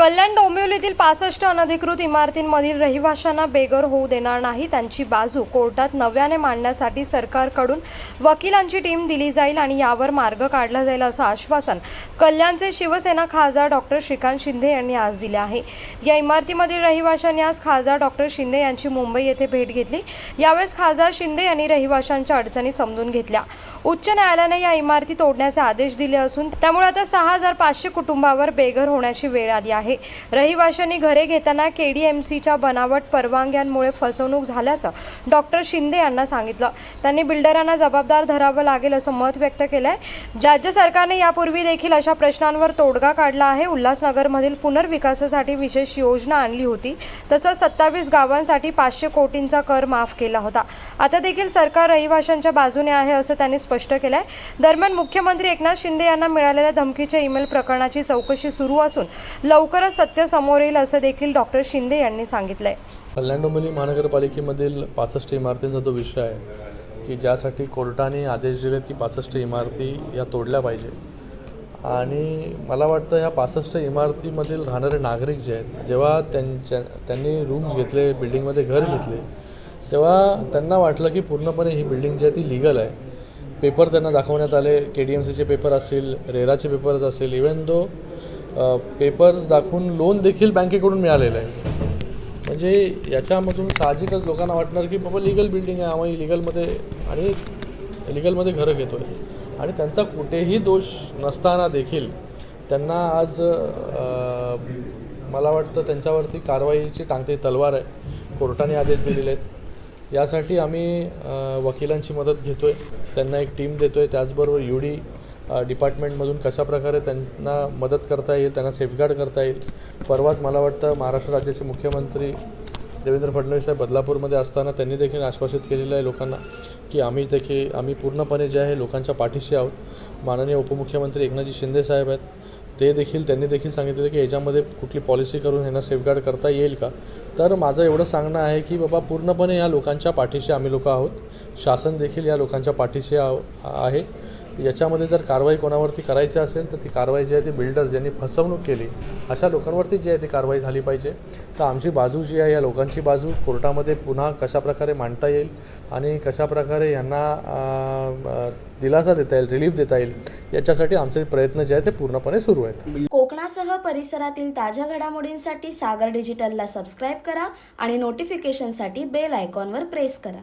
कल्याण डोंबिवलीतील पासष्ट अनधिकृत इमारतींमधील रहिवाशांना बेघर होऊ देणार नाही त्यांची बाजू कोर्टात नव्याने मांडण्यासाठी सरकारकडून वकिलांची टीम दिली जाईल आणि यावर मार्ग काढला जाईल असं आश्वासन कल्याणचे शिवसेना खासदार डॉक्टर श्रीकांत शिंदे यांनी आज दिले आहे. या इमारतीमधील रहिवाशांनी आज खासदार डॉक्टर शिंदे यांची मुंबई येथे भेट घेतली. यावेळेस खासदार शिंदे यांनी रहिवाशांच्या अडचणी समजून घेतल्या. उच्च न्यायालयाने या इमारती तोडण्याचे आदेश दिले असून त्यामुळे आता सहा हजार पाचशे कुटुंबावर बेघर होण्याची वेळ आली आहे. रहिवाशांनी घरे घेताना केडीएमसीच्या बनावट परवानग्यांमुळे फसवणूक झाल्याचं डॉक्टर शिंदे यांना सांगितलं. त्यांनी बिल्डरांना जबाबदार धरावं लागेल असं मत व्यक्त केलंय. राज्य सरकारने यापूर्वी देखील अशा प्रश्नांवर तोडगा काढला आहे. उल्हासनगरमधील पुनर्विकासासाठी विशेष योजना आणली होती. तसंच सत्तावीस गावांसाठी पाचशे कोटींचा कर माफ केला होता. आता देखील सरकार रहिवाशांच्या बाजूने आहे असं त्यांनी स्पष्ट केलंय. दरम्यान मुख्यमंत्री एकनाथ शिंदे यांना मिळालेल्या धमकीच्या ईमेल प्रकरणाची चौकशी सुरू असून लवकर लवकरच सत्य समोर येईल असं देखील डॉक्टर शिंदे यांनी सांगितलंय. कल्याण डोंबिवली महानगरपालिकेमधील पासष्ट इमारतींचा जो विषय आहे की ज्यासाठी कोर्टाने आदेश दिले की पासष्ट इमारती या तोडल्या पाहिजे. आणि मला वाटतं ह्या पासष्ट इमारतीमधील राहणारे नागरिक जे आहेत जेव्हा त्यांच्या त्यांनी रूम्स घेतले बिल्डिंगमध्ये घर घेतले तेव्हा त्यांना वाटलं की पूर्णपणे ही बिल्डिंग जी आहे ती लिगल आहे. पेपर त्यांना दाखवण्यात आले के डी एम सीचे पेपर असतील रेराचे पेपर्स असतील इवन दो पेपर्स दाखवून लोन देखील बँकेकडून मिळालेलं आहे. म्हणजे याच्यामधून साहजिकच लोकांना वाटणार की बाबा लिगल बिल्डिंग आहे आम्ही लिगलमध्ये आणि लिगलमध्ये घरं घेतो आहे आणि त्यांचा कुठेही दोष नसताना देखील त्यांना आज मला वाटतं त्यांच्यावरती कारवाईची टांगते तलवार आहे. कोर्टाने आदेश दिलेले आहेत. यासाठी आम्ही वकिलांची मदत घेतो आहे त्यांना एक टीम देतो आहे त्याचबरोबर यू डी डिपार्टमेंटमधून कशाप्रकारे त्यांना मदत करता येईल त्यांना सेफगार्ड करता येईल परवाच मला वाटतं महाराष्ट्र राज्याचे मुख्यमंत्री देवेंद्र फडणवीस साहेब बदलापूरमध्ये असताना त्यांनी देखील आश्वासित केलेलं आहे लोकांना की आम्ही देखील आम्ही पूर्णपणे जे आहे लोकांच्या पाठीशी आहोत. माननीय उपमुख्यमंत्री एकनाथजी शिंदे साहेब आहेत. ते देखील त्यांनी देखील सांगितलेलं की याच्यामध्ये कुठली पॉलिसी करून ह्यांना सेफगार्ड करता येईल का? तर माझं एवढं सांगणं आहे की बाबा पूर्णपणे या लोकांच्या पाठीशी आम्ही लोक आहोत. शासन देखील या लोकांच्या पाठीशी आहो- आहे. याच्यामध्ये जर कारवाई कोणावरती करायची असेल तर ती कारवाई जी आहे ती बिल्डर्स ज्यांनी फसवणूक केली अशा लोकांवरती जी आहे ती कारवाई झाली पाहिजे. तर आमची बाजू जी आहे या लोकांची बाजू कोर्टामध्ये पुन्हा कशाप्रकारे मांडता येईल आणि कशाप्रकारे यांना दिलासा देता येईल रिलीफ देता येईल याच्यासाठी आमचे प्रयत्न जे आहेत ते पूर्णपणे सुरू आहेत. कोकणासह परिसरातील ताज्या घडामोडींसाठी सागर डिजिटलला सबस्क्राईब करा आणि नोटिफिकेशनसाठी बेल आयकॉनवर प्रेस करा.